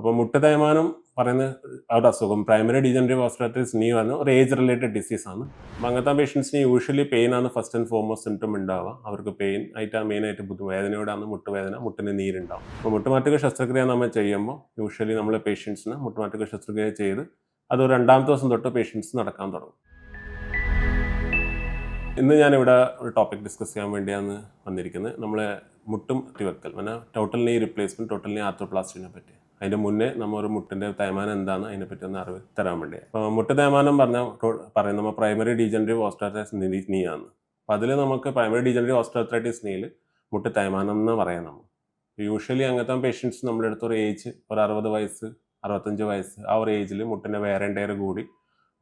അപ്പോൾ മുട്ട തേയ്മാനം പറയുന്ന ഒരു അസുഖം. പ്രൈമറി ഡീജനറേറ്റീവ് ഓസ്ട്രാറ്റിസ് നീ പറഞ്ഞ ഒരു ഏജ് റിലേറ്റഡ് ഡിസീസ് ആണ്. അപ്പോൾ അങ്ങനത്തെ പേഷ്യൻസിന് യൂഷ്വലി പെയിൻ ആണ് ഫസ്റ്റ് ആൻഡ് ഫോർമോസ്റ്റ് സിംറ്റം ഉണ്ടാവുക. അവർക്ക് പെയിൻ ആയിട്ട് വേദനയോടാണ് മുട്ടുവേദന മുട്ടിന് നീരുണ്ടാവും. അപ്പോൾ മുട്ടുമാറ്റുക ശസ്ത്രക്രിയ നമ്മൾ ചെയ്യുമ്പോൾ യൂഷ്വലി നമ്മൾ പേഷ്യൻസിന് മുട്ടുമാറ്റുക ശസ്ത്രക്രിയ ചെയ്ത് അത് രണ്ടാമത്തെ ദിവസം തൊട്ട് പേഷ്യൻസ് നടക്കാൻ തുടങ്ങും. ഇന്ന് ഞാനിവിടെ ഒരു ടോപ്പിക് ഡിസ്കസ് ചെയ്യാൻ വേണ്ടിയാണ് വന്നിരിക്കുന്നത്. നമ്മളെ മുട്ടും തിവക്കൽ പിന്നെ ടോട്ടൽ നീ റിപ്ലേസ്മെന്റ് ടോട്ടൽ നീ ആർത്തോപ്ലാസ്റ്റിനെ പറ്റി. അതിന്റെ മുന്നേ നമ്മൾ ഒരു മുട്ടിന്റെ തേയ്മാനം എന്താണ് അതിനെ പറ്റി ഒന്ന് അറിവ് തരാൻ വേണ്ടി. അപ്പോൾ മുട്ട് തേയ്മാനം പറഞ്ഞാൽ പറയുന്നത് നമ്മൾ പ്രൈമറി ഡീജനറേറ്റീവ് ഓസ്ട്രോത്രൈറ്റിസ് നീ ആണ്. അപ്പോൾ അതിൽ നമുക്ക് പ്രൈമറി ഡീജനറേറ്റീവ് ഓസ്ട്രാറ്റൈറ്റിസ് നീയിൽ മുട്ട് തേയ്മാനം എന്ന് പറയാം നമ്മൾ. യൂഷ്വലി അങ്ങനത്തെ പേഷ്യൻസ് നമ്മുടെ അടുത്ത് ഒരു ഏജ് ഒരു അറുപത് വയസ്സ് അറുപത്തഞ്ച് വയസ്സ് ആ ഒരു ഏജിൽ മുട്ടിന്റെ വേറെ കൂടി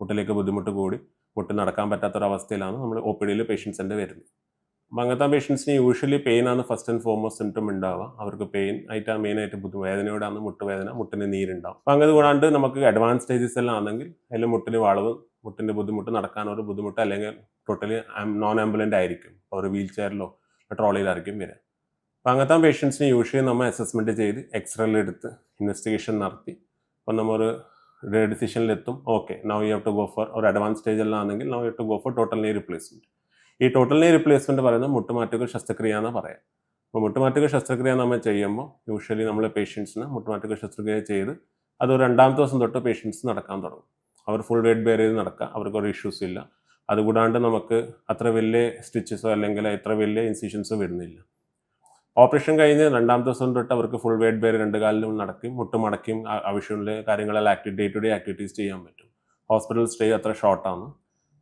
മുട്ടിലേക്ക് ബുദ്ധിമുട്ട് കൂടി മുട്ട് നടക്കാൻ പറ്റാത്തൊരവസ്ഥയിലാണ് നമ്മൾ ഒ പി ഡിയിൽ പേഷ്യൻസിന്റെ വരുന്നത്. അങ്ങനത്തെ പേഷ്യൻസിന് യൂഷ്വലി പെയിൻ ആണ് ഫസ്റ്റ് ആൻഡ് ഫോർമോസ്റ്റ് സിംറ്റം ഉണ്ടാവുക. അവർക്ക് പെയിൻ ആയിട്ട് മെയിൻ ആയിട്ട് ബുദ്ധി വേദനയോടാണ് മുട്ടുവേദന മുട്ടിന് നീരുണ്ടാവും. അപ്പം അങ്ങനെ കൂടാണ്ട് നമുക്ക് അഡ്വാൻസ് സ്റ്റേജസ് എല്ലാം ആണെങ്കിൽ അതിൽ മുട്ടിന് വളവ് മുട്ടിന്റെ ബുദ്ധിമുട്ട് നടക്കാൻ ഒരു ബുദ്ധിമുട്ട് അല്ലെങ്കിൽ ടോട്ടലി നോൺ ആംബുലന്റ് ആയിരിക്കും. ഒരു വീൽ ചെയറിലോ ട്രോളിയിലായിരിക്കും വരിക. അപ്പം അങ്ങനത്തെ പേഷ്യൻസിന് യൂഷ്വലി നമ്മൾ അസസ്മെന്റ് ചെയ്ത് എക്സ്റേ എടുത്ത് ഇൻവെസ്റ്റിഗേഷൻ നടത്തി. അപ്പം നമ്മൾ ഡിസിഷനിലെത്തും okay now you have to go for ഒരു advance സ്റ്റേജിലാണെങ്കിൽ now you to go for total knee replacement ഈ ടോട്ടൽ നീ റിപ്ലേസ്മെന്റ് പറയുന്നത് മുട്ടുമാറ്റുകൾ ശസ്ത്രക്രിയ എന്ന് പറയാം. അപ്പോൾ മുട്ടുമാറ്റുകൾ ശസ്ത്രക്രിയ നമ്മൾ ചെയ്യുമ്പോൾ യൂഷ്വലി നമ്മൾ പേഷ്യൻസിന് മുട്ടുമാറ്റുകൾ ശസ്ത്രക്രിയ ചെയ്ത് അത് രണ്ടാമത്തെ ദിവസം തൊട്ട് പേഷ്യൻസ് നടക്കാൻ തുടങ്ങും. അവർ ഫുൾ വെയിറ്റ് ബെയർ ചെയ്ത് നടക്കുക അവർക്ക് ഒരു ഇഷ്യൂസ് ഇല്ല. അതുകൂടാണ്ട് നമുക്ക് അത്ര വലിയ സ്റ്റിച്ചസോ അല്ലെങ്കിൽ എത്ര വലിയ ഇൻസിഷൻസോ വരുന്നില്ല. ഓപ്പറേഷൻ കഴിഞ്ഞ് രണ്ടാമത്തെ ദിവസം തൊട്ട് അവർക്ക് ഫുൾ വെയിറ്റ് ബെയർ രണ്ട് കാലിലും നടക്കും മുട്ടുമടക്കും ആവശ്യമുള്ള കാര്യങ്ങളെല്ലാം ആക്ടി ഡേ ടു ഡേ ആക്ടിവിറ്റീസ് ചെയ്യാൻ പറ്റും. ഹോസ്പിറ്റൽ സ്റ്റേ അത്ര ഷോർട്ടാണ്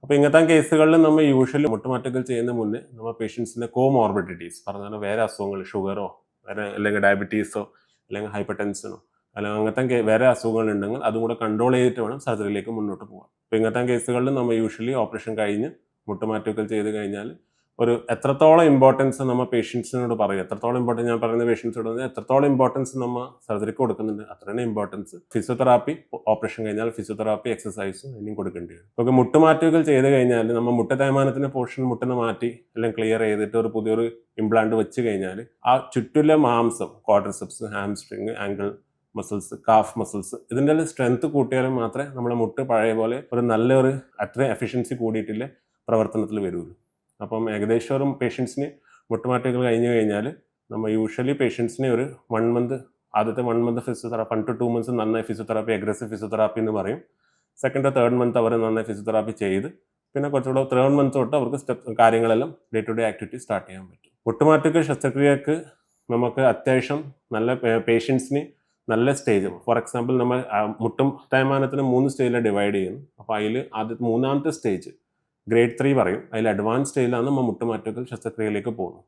അപ്പോൾ ഇങ്ങനത്തെ കേസുകളിൽ നമ്മൾ യൂഷ്വലി മുട്ടുമാറ്റങ്ങൾ ചെയ്യുന്ന മുന്നേ നമ്മൾ പേഷ്യൻസിന്റെ കോമോർബിഡിറ്റീസ് പറഞ്ഞാൽ വേറെ അസുഖങ്ങൾ ഷുഗറോ വേറെ അല്ലെങ്കിൽ ഡയബറ്റീസോ അല്ലെങ്കിൽ ഹൈപ്പർ ടെൻഷനോ അല്ലെങ്കിൽ അങ്ങനത്തെ വേറെ അസുഖങ്ങൾ ഉണ്ടെങ്കിൽ അതും കൂടെ കൺട്രോൾ ചെയ്തിട്ട് വേണം സർജറിയിലേക്ക് മുന്നോട്ട് പോകാം അപ്പോൾ ഇങ്ങനത്തെ കേസുകളിൽ നമ്മൾ യൂഷ്വലി ഓപ്പറേഷൻ കഴിഞ്ഞ് മുട്ടുമാറ്റങ്ങൾ ചെയ്ത് കഴിഞ്ഞാൽ ഒരു എത്രത്തോളം ഇമ്പോർട്ടൻസ് നമ്മൾ പേഷ്യൻസിനോട് പറയും? എത്രത്തോളം ഇമ്പോർട്ടൻസ് ഞാൻ പറയുന്ന പേഷ്യൻസിനോട് എത്രത്തോളം ഇമ്പോർട്ടൻസ് നമ്മൾ സർജറിക്ക് കൊടുക്കുന്നുണ്ട് അത്രയും ഇമ്പോർട്ടൻസ് ഫിസിയോതെറാപ്പി ഓപ്പറേഷൻ കഴിഞ്ഞാൽ ഫിസിയോതെറാപ്പി എക്സസൈസും ഇനിയും കൊടുക്കേണ്ടി വരും. നമുക്ക് മുട്ടുമാറ്റുകൾ ചെയ്ത് കഴിഞ്ഞാൽ നമ്മൾ മുട്ട തേമാനത്തിന്റെ പോർഷൻ മുട്ടിന് മാറ്റി എല്ലാം ക്ലിയർ ചെയ്തിട്ട് ഒരു പുതിയൊരു ഇംപ്ലാന്റ് വെച്ച് കഴിഞ്ഞാൽ ആ ചുറ്റുള്ള മാംസം quadriceps hamstring ankle muscles calf muscles ഇതിന്റെ സ്ട്രെങ്ത് കൂട്ടിയാലും മാത്രമേ നമ്മുടെ മുട്ട് പഴയ പോലെ ഒരു നല്ലൊരു അത്രയും എഫിഷ്യൻസി കൂടിയിട്ടില്ല പ്രവർത്തനത്തിൽ വരുള്ളൂ. അപ്പം ഏകദേശം പേഷ്യൻസിന് മുട്ടുമാറ്റങ്ങൾ കഴിഞ്ഞു കഴിഞ്ഞാൽ നമ്മൾ യൂഷ്വലി പേഷ്യൻസിനെ ഒരു വൺ മന്ത് ആദ്യത്തെ one month physiotherapy one two two months നന്നായി ഫിസിയോതെറാപ്പി അഗ്രസീവ് ഫിസിയോതെറാപ്പി എന്ന് പറയും. സെക്കൻഡ് തേർഡ് മന്ത് അവർ നന്നായി ഫിസിയോതെറാപ്പി ചെയ്ത് പിന്നെ കുറച്ചുകൂടെ തേർഡ് മന്ത് തൊട്ട് അവർക്ക് സ്റ്റെപ്പ് കാര്യങ്ങളെല്ലാം day to day activity start ചെയ്യാൻ പറ്റും. മുട്ടുമാറ്റക്ക് ശസ്ത്രക്രിയക്ക് നമുക്ക് അത്യാവശ്യം നല്ല പേഷ്യൻസിന് നല്ല സ്റ്റേജ് ഫോർ എക്സാമ്പിൾ നമ്മൾ മുട്ടും തേമാനത്തിന് മൂന്ന് സ്റ്റേജിലാണ് ഡിവൈഡ് ചെയ്യുന്നു അപ്പോൾ അതിൽ ആദ്യത്തെ മൂന്നാമത്തെ സ്റ്റേജ് ഗ്രേഡ് ത്രീ പറയും. അതിൽ അഡ്വാൻസ് സ്റ്റേജിലാണ് നമ്മൾ മുട്ടുമാറ്റങ്ങൾ ശസ്ത്രക്രിയയിലേക്ക് പോകുന്നത്.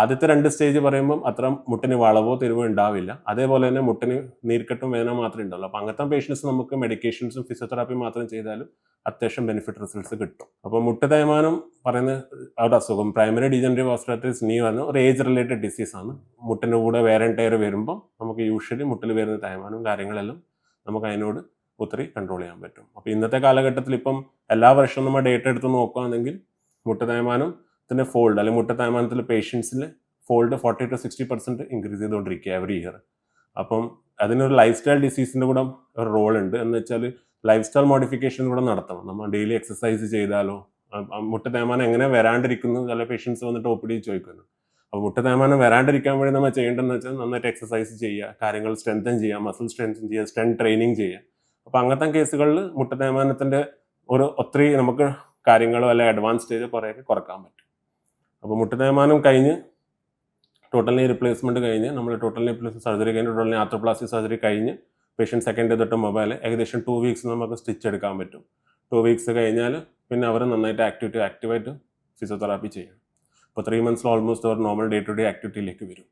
ആദ്യത്തെ രണ്ട് സ്റ്റേജ് പറയുമ്പം അത്ര മുട്ടിന് വളവോ തിരിവോ ഉണ്ടാവില്ല. അതേപോലെ തന്നെ മുട്ടിന് നീർക്കെട്ടും വേദന മാത്രമേ ഉണ്ടാവുള്ളൂ. അപ്പോൾ അങ്ങനത്തെ പേഷ്യൻസ് നമുക്ക് മെഡിക്കേഷൻസും ഫിസിയോതെറാപ്പി മാത്രം ചെയ്താലും അത്യാവശ്യം ബെനിഫിറ്റ് റിസൾട്ട്സ് കിട്ടും. അപ്പോൾ മുട്ട് തേയ്മാനം പറയുന്ന ഒരു അസുഖം. പ്രൈമറി ഡിജനറേറ്റീവ് ഓസ്ട്രാറ്റിസ് നീ പറഞ്ഞ ഒരു ഏജ് റിലേറ്റഡ് ഡിസീസ് ആണ്. മുട്ടിന്റെ കൂടെ വേറെ ടയർ വരുമ്പം നമുക്ക് യൂഷ്വലി മുട്ടിൽ വരുന്ന തേമാനവും കാര്യങ്ങളെല്ലാം നമുക്ക് അതിനോട് ഒത്തിരി കൺട്രോൾ ചെയ്യാൻ പറ്റും. അപ്പോൾ ഇന്നത്തെ കാലഘട്ടത്തിൽ ഇപ്പം എല്ലാ വർഷവും നമ്മൾ ഡേറ്റ എടുത്ത് നോക്കുകയാണെങ്കിൽ മുട്ട തേയ്മാനത്തിന്റെ ഫോൾഡ് അല്ലെങ്കിൽ മുട്ട തേയ്മാനത്തിൽ പേഷ്യൻസിൽ fold forty to sixty percent increase ചെയ്തുകൊണ്ടിരിക്കുക എവറി ഇയർ അപ്പം അതിനൊരു ലൈഫ് സ്റ്റൈൽ ഡിസീസിന്റെ കൂടെ ഒരു റോൾ ഉണ്ട്. എന്ന് വെച്ചാൽ ലൈഫ് സ്റ്റൈൽ മോഡിഫിക്കേഷൻ കൂടെ നടത്തണം. നമ്മൾ ഡെയിലി എക്സസൈസ് ചെയ്താലോ മുട്ട തേയ്മാനം എങ്ങനെ വരാണ്ടിരിക്കുന്നു ചില പേഷ്യൻസ് വന്നിട്ട് ഒ പി ഡി ചോദിക്കുന്നു. അപ്പോൾ മുട്ട തേയ്മാനം വരാണ്ടിരിക്കാൻ വേണ്ടി നമ്മൾ ചെയ്യേണ്ടതെന്ന് വെച്ചാൽ നന്നായിട്ട് എക്സസൈസ് ചെയ്യുക കാര്യങ്ങൾ സ്ട്രെങ്തൻ ചെയ്യുക മസിൽ സ്ട്രെങ്തൻ ചെയ്യുക സ്ട്രെങ്ത് ട്രെയിനിങ് ചെയ്യുക. അപ്പോൾ അങ്ങനത്തെ കേസുകളിൽ മുട്ട തേയ്മാനത്തിന്റെ ഒരു ഒത്തിരി നമുക്ക് കാര്യങ്ങളോ അല്ലെങ്കിൽ അഡ്വാൻസ് സ്റ്റേജ് കുറേയൊക്കെ കുറയ്ക്കാൻ പറ്റും. അപ്പോൾ മുട്ട തേയ്മാനം കഴിഞ്ഞ് ടോട്ടൽ നീ റിപ്ലേസ്മെന്റ് കഴിഞ്ഞ് നമ്മൾ ടോട്ടൽ നീ സർജറി കഴിഞ്ഞ് ടോട്ടൽ നീ ആർത്രോപ്ലാസ്റ്റിക് സർജറി കഴിഞ്ഞ് പേഷ്യന്റ് സെക്കൻഡ് തൊട്ട് മൊബൈൽ ഏകദേശം ടു വീക്സ് നമുക്ക് സ്റ്റിച്ച് എടുക്കാൻ പറ്റും. ടു വീക്സ് കഴിഞ്ഞാൽ പിന്നെ അവർ നന്നായിട്ട് ആക്ടിവിറ്റി ആക്റ്റീവായിട്ട് ഫിസിയോതെറാപ്പി ചെയ്യണം അപ്പോൾ ത്രീ മന്ത്സിൽ ഓൾമോസ്റ്റ് അവർ നോർമൽ ഡേ ടു ഡേ ആക്ടിവിറ്റിയിലേക്ക് വരും.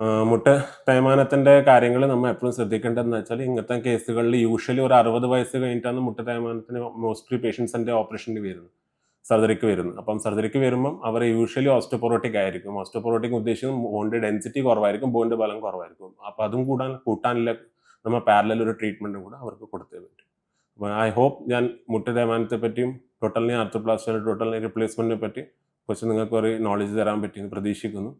മുട്ട തേയ്മാനത്തിന്റെ കാര്യങ്ങൾ നമ്മൾ എപ്പോഴും ശ്രദ്ധിക്കേണ്ടതെന്ന് വെച്ചാൽ ഇങ്ങനത്തെ കേസുകളിൽ യൂഷ്വലി ഒരു അറുപത് വയസ്സ് കഴിഞ്ഞിട്ടാണ് മുട്ട തേയ്മാനത്തിന് മോസ്റ്റ്ലി പേഷ്യൻസിന്റെ ഓപ്പറേഷന് വരുന്നത്. സർജറിക്ക് വരുന്നത്. അപ്പം സർജറിക്ക് വരുമ്പം അവർ യൂഷ്വലി ഓസ്റ്റോപൊറോട്ടിക് ആയിരിക്കും. ഓസ്റ്റോപൊറോട്ടിക് ഉദ്ദേശിക്കുന്നത് ബോണിന്റെ ഡെൻസിറ്റി കുറവായിരിക്കും ബോണിന്റെ ബലം കുറവായിരിക്കും. അപ്പം അതും കൂടാൻ കൂട്ടാനില്ല നമ്മൾ പാരലൽ ഒരു ട്രീറ്റ്മെന്റും കൂടെ അവർക്ക് കൊടുത്തേ പറ്റും. അപ്പോൾ ഐ ഹോപ്പ് ഞാൻ മുട്ട തേയ്മാനത്തെ പറ്റിയും ടോട്ടലിനെ ആർത്തോപ്ലാസ്റ്റിയുടെ ടോട്ടലിനെ റിപ്ലേസ്മെന്റിനെ പറ്റി കുറച്ച് നിങ്ങൾക്ക് ഒരു നോളജ് തരാൻ പറ്റിയെന്ന് പ്രതീക്ഷിക്കുന്നു.